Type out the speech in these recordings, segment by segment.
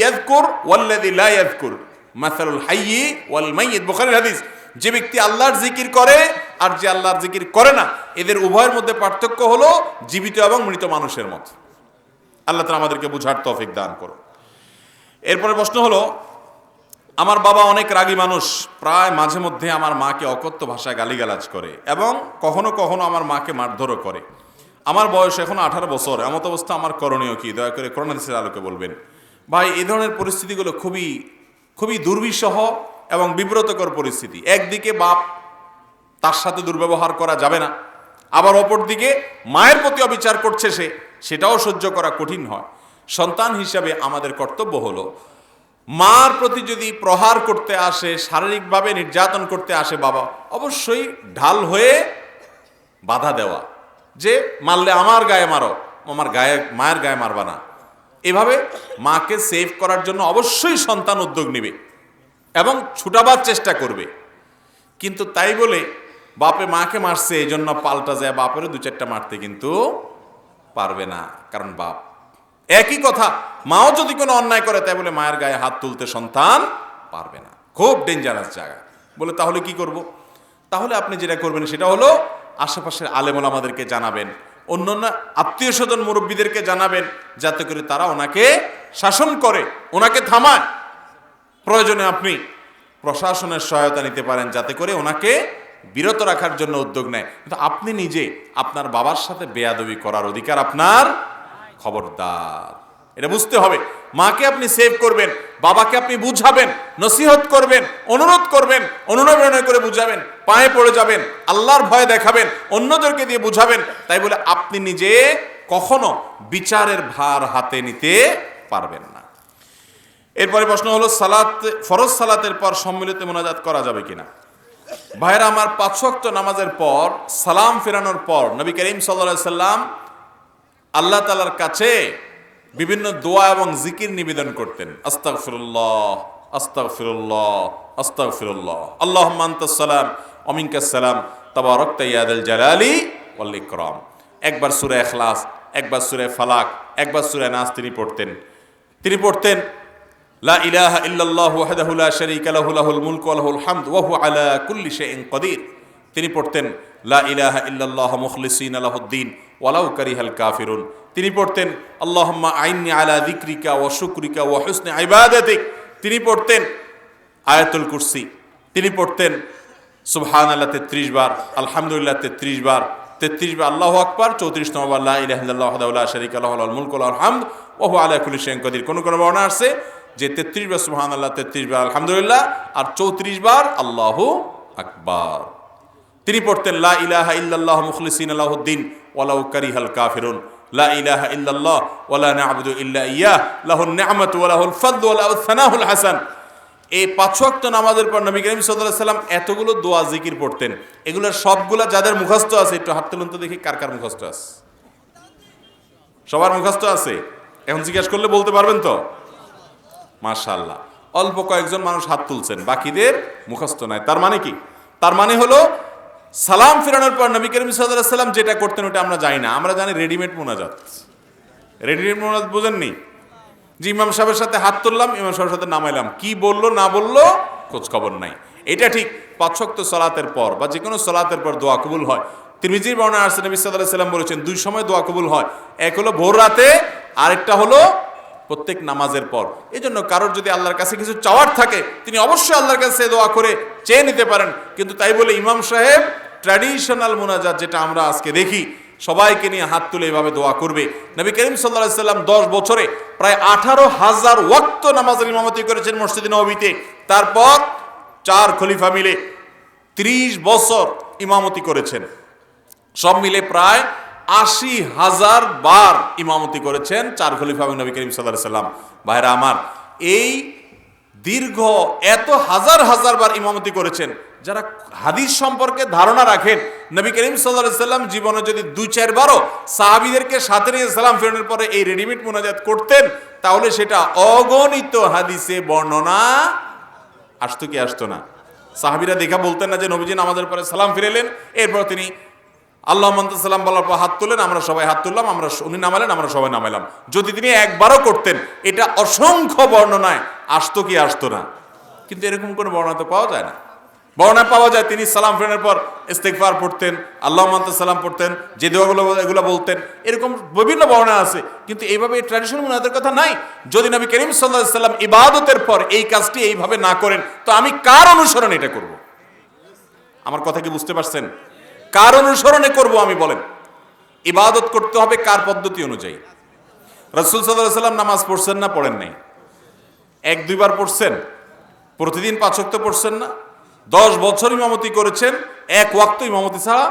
ইয়াজকুর ওয়াল্লাযী লা ইয়াজকুর মাসালুল হাইয়্যি ওয়াল মাইয়িত। বুখারীর হাদিস, যে ব্যক্তি আল্লাহর জিকির করে আর যে আল্লাহর জিকির করে না, এদের উভয়ের মধ্যে পার্থক্য হলো জীবিত এবং মৃত মানুষের মতো। আল্লাহ তাআলা আমাদেরকে বুঝার তৌফিক দান করুন। এরপরে প্রশ্ন হলো, আমার বাবা অনেক রাগী মানুষ, প্রায় মাঝে মধ্যে আমার মাকে অকথ্য ভাষায় গালিগালাজ করে এবং কখনো কখনো আমার মাকে মারধরও করে। আমার বয়স এখন আঠারো বছর, এমত অবস্থা আমার করণীয় কি? দয়া করে করোনা দেশের আলোকে বলবেন। ভাই এই ধরনের পরিস্থিতিগুলো খুবই খুবই দুর্বিষহ এবং বিব্রতকর পরিস্থিতি। একদিকে বাপ তার সাথে দুর্ব্যবহার করা যাবে না, আবার অপরদিকে মায়ের প্রতি অবিচার করছে সে, সেটাও সহ্য করা কঠিন হয়। সন্তান হিসাবে আমাদের কর্তব্য হলো, মার প্রতি যদি প্রহার করতে আসে, শারীরিকভাবে নির্যাতন করতে আসে বাবা, অবশ্যই ঢাল হয়ে বাধা দেওয়া। যে, মারলে আমার গায়ে মারো, আমার গায়ে, মায়ের গায়ে মারবা না। এভাবে মাকে সেভ করার জন্য অবশ্যই সন্তান উদ্যোগ নেবে এবং ছুটাবার চেষ্টা করবে। কিন্তু তাই বলে বাপে মাকে মারছে এই জন্য পাল্টা যায় বাপেরও দু চারটা মারতে কিন্তু পারবে না, কারণ বাপ। একই কথা, মাও যদি কোনো অন্যায় করে, তাই বলে মায়ের গায়ে হাত তুলতে সন্তান পারবে না। খুব ডেঞ্জারাস জায়গা। বলে তাহলে কি করব? তাহলে আপনি যেটা করবেন সেটা হলো, আশেপাশের আলেমল আমাদেরকে জানাবেন। অন্যান্য আত্মীয় স্বজন মুরব্বীদেরকে জানাবেন যাতে করে তারা ওনাকে শাসন করে, ওনাকে থামায়। প্রয়োজনে আপনি প্রশাসনের সহায়তা নিতে পারেন যাতে করে ওনাকে বিরত রাখার জন্য উদ্যোগ নেয়। কিন্তু আপনি নিজে আপনার বাবার সাথে বেয়াদবি করার অধিকার আপনার খবরদার। এটা বুঝতে হবে। মাকে আপনি সেভ করবেন, বাবাকে আপনি বুঝাবেন, নসিহত করবেন, অনুরোধ করবেন অনুনয় করে বুঝাবেন, পায়ে পড়ে যাবেন, আল্লাহর ভয় দেখাবেন, অন্যদেরকে দিয়ে বুঝাবেন, তাই বলে আপনি নিজে কখনো বিচারের ভার হাতে নিতে পারবেন না। এরপরে প্রশ্ন হলো, সালাত, ফরজ সালাতের পর সম্মিলিত মোনাজাত করা যাবে কিনা? ভাইরা, আমার পাঁচ ওয়াক্ত নামাজের পর, সালাম ফেরানোর পর নবী করিম সাল্লা সাল্লাম আল্লাহ তালার কাছে বিভিন্ন দোয়া এবং জিকির নিবেদন করতেন। আস্তাক ফিরুল্লাহ আস্তাক ফিরুল্লাহ আস্তাক ফিরুল্লাহ আল্লাহ সালাম। অমিনকাসালাম তাবারক তাইয়াদুল জালালি ওয়াল ইকরাম। একবার সুরে এখলাস একবার সুরে ফালাক, একবার সুরে নাস তিনি পড়তেন। তিনি পড়তেন, লা ইলাহা ইল্লাল্লাহ ওয়াহদাহু লা শারীকা লাহু, লাহুল মুলকু ওয়া লাহুল হামদ ওয়া হুয়া আলা কুল্লি শাইইন কাদির তিনি পড়তেন, লা ইলাহা ইল্লাল্লাহ মুখলিসিনা লাহুদ্দিন ওয়ালাউ কারিহাল কাফিরুন। তিনি পড়তেন, আল্লাহুম্মা আইন্নি আলা যিকরিকা ওয়া শুকরিকা ওয়া হুসনি ইবাদাতিক। তিনি পড়তেন, আয়াতুল কুরসি। তিনি পড়তেন সুবহান আল্লাহ তেত্রিশ বার, আলহামদুলিল্লাহ, তেত্রিশ বার। তেত্রিশ বার, আল্লাহ আকবার। চৌত্রিশ নম্বর আল্লাহ লা শারীকা লাহু, লাহুল মুলকু ওয়া লাহুল হামদ। ওয়া হুয়া আলা কুল্লি শাইইন কাদির। কোন কোন বর্ণনা আছে যে তেত্রিশ বার সুবহান আল্লাহ তেত্রিশ বার, আলহামদুলিল্লাহ আর চৌত্রিশ বার, আল্লাহ আকবার। তিনি পড়তেন, লা ইলাহা ইল্লাল্লাহ মুখলিসিন আলাহুদ্দিন ওয়ালাউ কারিহাল কাফিরুন। লা ইলাহা ইল্লাল্লাহ ওয়ালা না'বুদু ইল্লা ইয়াহ। লাহুন নি'মাতু ওয়া লাহুল ফাদলু ওয়া লাহুল সানাহুল হাসান। এই পাঁচ ওয়াক্ত নামাজের পর নবী করিম সাল্লাল্লাহু সাল্লাম এতগুলো দোয়া, জিকির পড়তেন। এগুলোর সবগুলা যাদের মুখস্থ আছে, একটু হাত তুলুন তো দেখি কার কার মুখস্থ আছে। সবার মুখস্থ আছে? এখন জিজ্ঞাসা করলে বলতে পারবেন তো? মাশাল্লাহ অল্প কয়েকজন মানুষ হাত তুলছেন, বাকিদের মুখস্থ নাই। তার মানে কি? তার মানে হলো সালাম ফেরানোর পর নবী করিম সাল্লাম যেটা করতেন ওটা আমরা জানি না। আমরা জানি রেডিমেড মোনাজাত। রেডিমেড মোনাজাত বোঝেননি? যে ইমাম সাহেবের সাথে হাত তুললাম, ইমাম সাহেবের সাথে নামাইলাম। কি বলল, না বলল খোঁজ খবর নাই। এটা ঠিক পাঁচশক্ত সলাতের পর বা যে কোনো সলাতের পর দোয়া কবুল হয়। তিরমিজির বর্ণনা আসছে নবী সাল্লাহ সাল্লাম বলেছেন, দুই সময় দোয়া কবুল হয়। এক হলো ভোর রাতে, আরেকটা হলো প্রত্যেক নামাজের পর। এই জন্য কারোর যদি আল্লাহর কাছে কিছু চাওয়ার থাকে, তিনি অবশ্যই আল্লাহর কাছে দোয়া করে চেয়ে নিতে পারেন। কিন্তু তাই বলে ইমাম সাহেব ট্র্যাডিশনাল মোনাজাত যেটা আমরা আজকে দেখি, সবাইকে নিয়ে হাত তুলে এভাবে দোয়া করবে। নবী করিম সাল্লাহ সাল্লাম দশ বছরে প্রায় আঠারো হাজার ওয়াক্ত নামাজের ইমামতি করেছেন মসজিদ নবীতে। তারপর চার খলিফা মিলে ত্রিশ বছর ইমামতি করেছেন। সব মিলে প্রায় আশি হাজার বার ইমামতি করেছেন চার খলিফা নবী করিম সাল্লাহ সাল্লাম। ভাইরা আমার, এই দীর্ঘ এত হাজার হাজার বার ইমামতি করেছেন। যারা হাদিস সম্পর্কে ধারণা রাখেন, নবী করিম সাল্লাম জীবনে যদি দুই চারবারও সাহাবিদেরকে সাথে নিয়ে সালাম ফেরানোর পরে এই রেডিমেড মোনাজাত করতেন, তাহলে সেটা অগণিত হাদিসে বর্ণনা আসতো কি আসতো না। সাহাবিরা দেখা বলতেন না যে নবীজি আমাদের পরে সালাম ফিরেলেন, এরপর তিনি আল্লাহ সাল্লাম বলার পর হাত তুলেন আমরা সবাই হাত তুললাম, আমরা উনি নামালেন, আমরা সবাই নামাইলাম। যদি তিনি একবারও করতেন, এটা অসংখ্য বর্ণনায় আসতো কি আসতো না। কিন্তু এরকম কোনো বর্ণনা তো পাওয়া যায় না। বর্ণনা পাওয়া যায়, তিনি সালাম ফেরানোর পর ইস্তেকফার পড়তেন, আল্লাহ সালাম পড়তেন, যে দোয়াগুলো, এগুলো বলতেন, এরকম বিভিন্ন বর্ণনা আছে। কিন্তু এইভাবে ট্র্যাডিশনাল মুনাজাতের কথা নাই। যদি নবী করিম সাল্লাহ সাল্লাম ইবাদতের পর এই কাজটি এইভাবে না করেন, তো আমি কার অনুসরণ এটা করব? আমার কথা কি বুঝতে পারছেন? কার অনুসরণে করব আমি বলেন। ইবাদত করতে হবে কার পদ্ধতি অনুযায়ী। রসুল সাল্লাহ সাল্লাম নামাজ পড়ছেন না, পড়েন নাই। এক, দুইবার পড়ছেন? প্রতিদিন পাঁচক্ত পড়ছেন না? দশ বছর ইমামতি করেছেন, এক ওয়াক্ত ইমামতি ছাড়া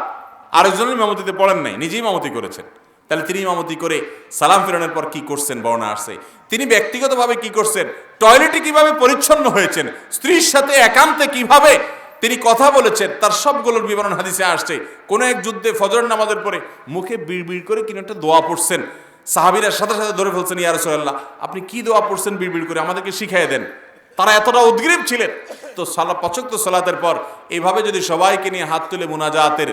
আরেকজন ইমামতিতে পড়েন নাই, নিজেই ইমামতি করেছেন। তাহলে তিনি ইমামতি করে সালাম ফেরানোর পর কি করছেন বর্ণা আসছে। তিনি ব্যক্তিগতভাবে কি করছেন? টয়লেটে কীভাবে পরিচ্ছন্ন হয়েছেন? স্ত্রীর সাথে একান্তে কীভাবে তিনি কথা বলেছেন? তার সবগুলোর বিবরণ হাদিসে আসছে। কোনো এক যুদ্ধে ফজর নামাজের পরে মুখে বিড় করে কিনা একটা দোয়া পড়ছেন। সাহাবিরা সাথে সাথে ধরে ফেলছেন, ইয়া আপনি কি দোয়া পড়ছেন বিড় বিড় করে? আমাদেরকে শিখাই দেন। তারা এতটা উদ্গ্রীব ছিলেন। তো সালা পচক্ত সালাতের পর এইভাবে যদি সবাইকে নিয়ে হাত তুলে মুনাজাতের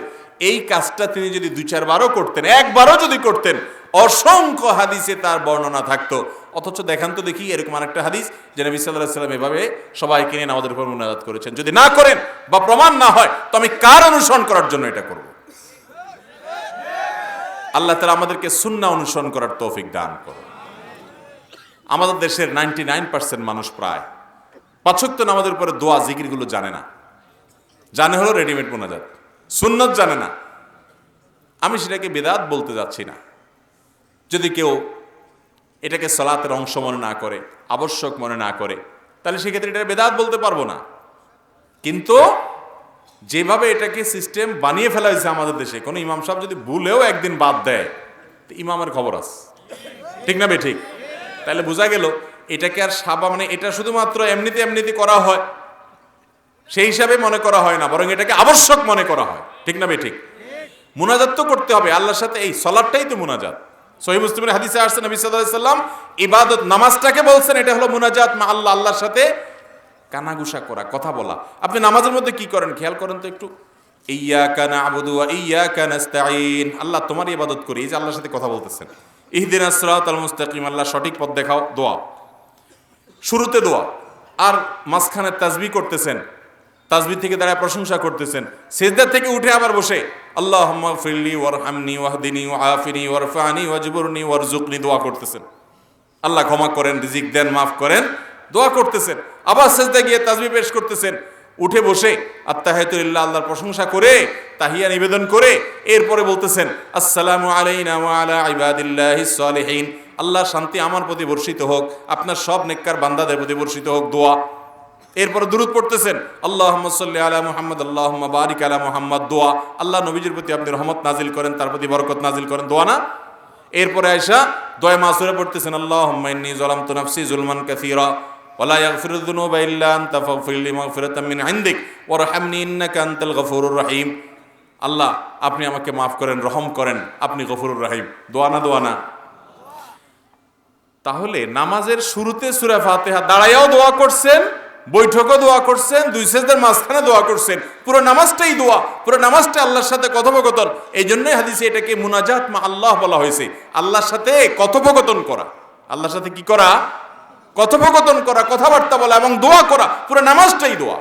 এই কাজটা তিনি যদি দুই চারবারও করতেন, একবারও যদি করতেন, অসংখ্য হাদিসে তার বর্ণনা থাকতো। অথচ দেখান তো দেখি এরকম আরেকটা হাদিস যে নবী সাল্লাহ সাল্লাম এভাবে সবাইকে নিয়ে আমাদের উপর মুনাজাত করেছেন। যদি না করেন বা প্রমাণ না হয়, তো আমি কার অনুসরণ করার জন্য এটা করব? আল্লাহ তালা আমাদেরকে সুন্না অনুসরণ করার তৌফিক দান করুন। আমাদের দেশের নাইনটি নাইন পার্সেন্ট মানুষ প্রায় পাঁচক্ত নামাজের উপরে দোয়া, জিকিরগুলো জানে না। জানে হলো রেডিমেড মোনাজাত। সুন্নত জানে না। আমি সেটাকে বেদাত বলতে যাচ্ছি না। যদি কেউ এটাকে সলাতের অংশ মনে না করে, আবশ্যক মনে না করে, তাহলে সেক্ষেত্রে এটা বেদাত বলতে পারব না। কিন্তু যেভাবে এটাকে সিস্টেম বানিয়ে ফেলা হয়েছে আমাদের দেশে, কোনো ইমাম সাহেব যদি ভুলেও একদিন বাদ দেয় ইমামের খবর আছে। ঠিক না বে ঠিক। তাহলে বোঝা গেল, এটাকে আর সাবা মানে এটা শুধুমাত্র এমনিতে এমনিতে করা হয়। সেই হিসাবে মনে করা হয় না, বরং এটাকে আবশ্যক মনে করা হয়। ঠিক না বে ঠিক। মুনাজাত তো করতে হবে, আল্লাহর সাথে এই সলাটটাই তো মোনাজাত। সহি মুসলিমের হাদিসে আসছে, নবী সাল্লাম ইবাদত নামাজটাকে বলছেন, এটা হলো মোনাজাত মা আল্লাহ, আল্লাহর সাথে কানাগুসা করা, কথা বলা। আপনি নামাজের মধ্যে কি করেন? খেয়াল করেন তো একটু। ইয়া কানা আবুদু ইয়া কানাস্তাইন আল্লাহ তোমার ইবাদত করি, এই যে আল্লাহর সাথে কথা বলতেছেন। ইহদিন আসরাত আল মুস্তাকিম, আল্লাহ সঠিক পথ দেখাও, দোয়া। শুরুতে দোয়া। আর মাঝখানে তাজবি করতেছেন। তাজবি থেকে দাঁড়ায় প্রশংসা করতেছেন। সেজদার থেকে উঠে আবার বসে আল্লাহ ফিরলি ওয়ার হামনি ওয়াহদিনী ওয়াফিনী ওয়ারফানি দোয়া করতেছেন। আল্লাহ ক্ষমা করেন, রিজিক দেন, মাফ করেন। দোয়া করতেছেন, আবার সেজদা গিয়ে তাজবি পেশ করতেছেন। উঠে বসে আত্মাহাতুল্লাহ আল্লাহর প্রশংসা করে, তাহিয়া নিবেদন করে, এরপরে বলতেছেন, আসসালামু আলাইনা ওয়া আলা ইবাদিল্লাহিস সালিহিন। আল্লাহ শান্তি আমার প্রতি বর্ষিত হোক, আপনার সব নেককার বান্দাদের প্রতি বর্ষিত হোক, দোয়া। এরপরে দূরত পড়তেছেন আল্লাহ সাল্লি আলা মুহাম্মদ আল্লাহ বারিক আলা মুহাম্মদ, দোয়া। আল্লাহ নবীজির প্রতি আপনি রহমত নাজিল করেন, তার প্রতি বরকত নাজিল করেন, দোয়া না? এরপরে আয়সা দয় মাসুরে পড়তেছেন আল্লাহ ইন্নী যালামতু নাফসি জুলমান কাসীরা। যুনুবা ইল্লা আনতা ফাগফির লি মাগফিরাতাম মিন ইনদিক ওয়ারহামনি ইন্নাকা আনতাল গফুরুর রহিম আল্লাহ, আপনি আমাকে মাফ করেন, রহম করেন, আপনি গফুরুর রাহিম। দোয়ানা দোয়ানা তাহলে নামাজের শুরুতে সূরা ফাতিহা দাঁড়াইয়াও দোয়া করছেন, বৈঠকও দোয়া করছেন, দুই সেজদার মাঝখানে দোয়া করছেন। পুরো নামাজটাই দোয়া, পুরো নামাজটা আল্লাহর সাথে কথোপকথন। এই জন্যই হাদিসে এটাকে মুনাজাত মা আল্লাহ বলা হয়েছে। আল্লাহর সাথে কথোপকথন করা। আল্লাহর সাথে কি করা? কথোপকথন করা, কথাবার্তা বলা এবং দোয়া করা, পুরো নামাজটাই দোয়া।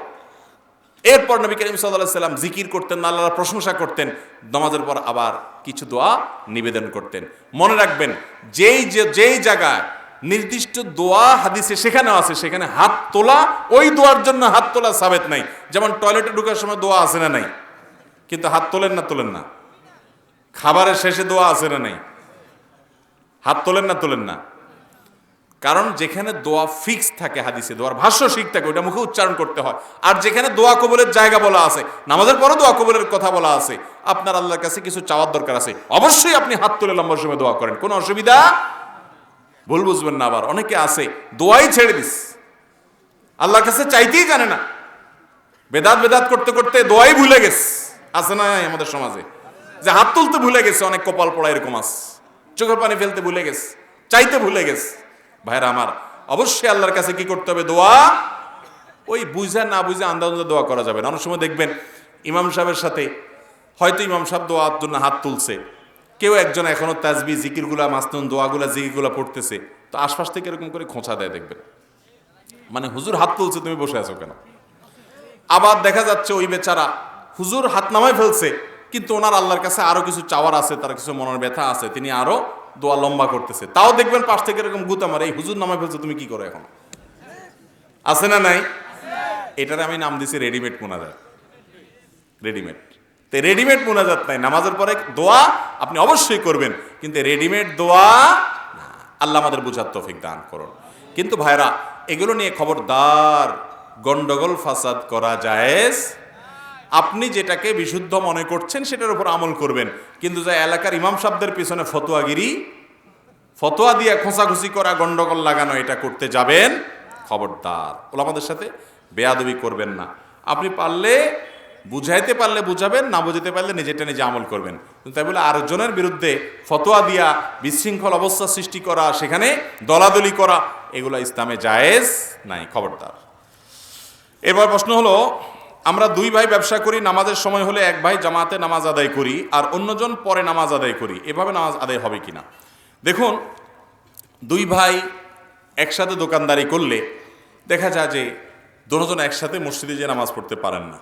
এরপর নবী করিম সাল্লাম জিকির করতেন আল্লাহর প্রশংসা করতেন, নামাজের পর আবার কিছু দোয়া নিবেদন করতেন। মনে রাখবেন, যেই যেই জায়গায় নির্দিষ্ট দোয়া হাদিসে সেখানে আছে, সেখানে হাত তোলা, ওই দোয়ার জন্য হাত তোলা সাবেত নাই। যেমন টয়লেটে ঢুকার সময় দোয়া আছে না নাই? কিন্তু হাত তোলেন না তোলেন না। খাবারের শেষে দোয়া আছে না নাই? হাত তোলেন না তোলেন না। কারণ যেখানে দোয়া ফিক্স থাকে হাদিসে, দোয়ার ভাষ্য শিখ থাকে ওটা মুখে উচ্চারণ করতে হয়। আর যেখানে দোয়া কবলের জায়গা বলা আছে, নামাজের পরে দোয়া কবলের কথা বলা আছে, আপনার আল্লাহর কাছে কিছু চাওয়ার দরকার আছে। অবশ্যই আপনি হাত তুলে লম্বা সময় দোয়া করেন, কোনো অসুবিধা? ভুল বুঝবেন না আবার, অনেকে আছে, দোয়াই ছেড়ে দিস। আল্লাহর কাছে চাইতেই জানে না। বেদাত বেদাত করতে করতে দোয়াই ভুলে গেছে আছে না আমাদের সমাজে? যে হাত তুলতে ভুলে গেছে, অনেক কপাল পড়া এরকম আছে। চোখের পানি ফেলতে ভুলে গেছে, চাইতে ভুলে গেছে। ভাইরা আমার, অবশ্যই আল্লাহর কাছে কি করতে হবে? দোয়া? ওই বুঝা না বুঝে আন্দাজ দোয়া করা যাবে না। অনেক সময় দেখবেন ইমাম সাহেবের সাথে, হয়তো ইমাম সাহেব দোয়ার জন্য হাত তুলছে। কেউ একজন এখনও তাজবি, জিকিরগুলা, মাসনুন দোয়াগুলা, জিকিরগুলা পড়তেছে। তো আশপাশ থেকে এরকম করে খোঁচা দেয় দেখবেন। মানে হুজুর হাত তুলছে, তুমি বসে আছো কেন? আবার দেখা যাচ্ছে ওই বেচারা হুজুর হাত নামায় ফেলছে, কিন্তু ওনার আল্লাহর কাছে আরও কিছু চাওয়ার আছে, তার কিছু মনের ব্যথা আছে, তিনি আরও দোয়া লম্বা করতেছে। তাও দেখবেন পাশ থেকে এরকম গুত আমার, এই হুজুর নামায় ফেলছে, তুমি কি করো এখন? আছে না নাই? এটার আমি নাম দিছি রেডিমেড মোনাজাত। রেডিমেড। তো রেডিমেড মোনাজাত নাই, নামাজের পরে দোয়া আপনি অবশ্যই করবেন, কিন্তু রেডিমেড দোয়া। আল্লাহ আমাদের বুঝার তৌফিক দান করুন। কিন্তু ভাইরা, এগুলো নিয়ে খবরদার গন্ডগোল ফাসাদ করা জায়েজ আপনি যেটাকে বিশুদ্ধ মনে করছেন সেটার উপর আমল করবেন। কিন্তু যা এলাকার ইমাম সাহেবদের পিছনে ফতোয়াগিরি, ফতোয়া দিয়ে খোঁচাখুচি করা, গন্ডগোল লাগানো, এটা করতে যাবেন খবরদার। ওলামাদের সাথে বেয়াদবি করবেন না। আপনি পারলে বুঝাইতে পারলে বুঝাবেন, না বুঝাতে পারলে নিজেটা নিজে আমল করবেন। তাই বলে আরেকজনের বিরুদ্ধে ফতোয়া দিয়া বিশৃঙ্খল অবস্থা সৃষ্টি করা, সেখানে দলাদলি করা, এগুলো ইসলামে জায়েজ নাই। খবরদার। এবার প্রশ্ন হলো আমরা দুই ভাই ব্যবসা করি, নামাজের সময় হলে এক ভাই জামাতে নামাজ আদায় করি আর অন্যজন পরে নামাজ আদায় করি। এভাবে নামাজ আদায় হবে কিনা দেখুন, দুই ভাই একসাথে দোকানদারি করলে দেখা যায় যে দুজন একসাথে মসজিদে যে নামাজ পড়তে পারেন না।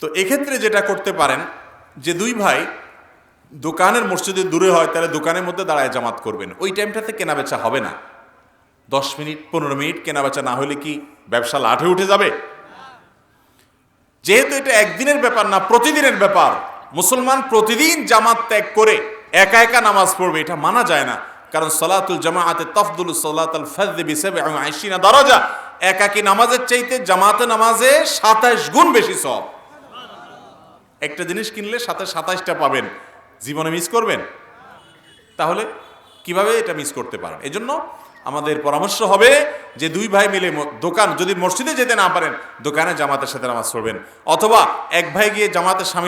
তো এক্ষেত্রে যেটা করতে পারেন, যে দুই ভাই দোকানের মসজিদে দূরে হয়, তাহলে দোকানের মধ্যে দাঁড়ায় জামাত করবেন। ওই টাইমটাতে কেনা বেচা হবে না। দশ মিনিট, পনেরো মিনিট কেনা বেচা না হলে কি ব্যবসা লাঠে উঠে যাবে? যেহেতু এটা একদিনের ব্যাপার না, প্রতিদিনের ব্যাপার। মুসলমান প্রতিদিন জামাত ত্যাগ করে একা একা নামাজ পড়বে, এটা মানা যায় না। কারণ সলাতুল জামাতে তফদুল সলাতুল ফজদ বিসাবে আইসিনা দরজা। একাকি নামাজের চাইতে জামাতে নামাজে সাতাশ গুণ বেশি সব একটা জিনিস কিনলে সাথে সাতাশটা পাবেন। জীবনে মিস করবেন? তাহলে কীভাবে এটা মিস করতে পারেন? এজন্য আমাদের পরামর্শ হবে যে দুই ভাই মিলে দোকান, যদি মসজিদে যেতে না পারেন, দোকানে জামাতের সাথে নামাজ পড়বেন। অথবা এক ভাই গিয়ে জামাতের স্বামী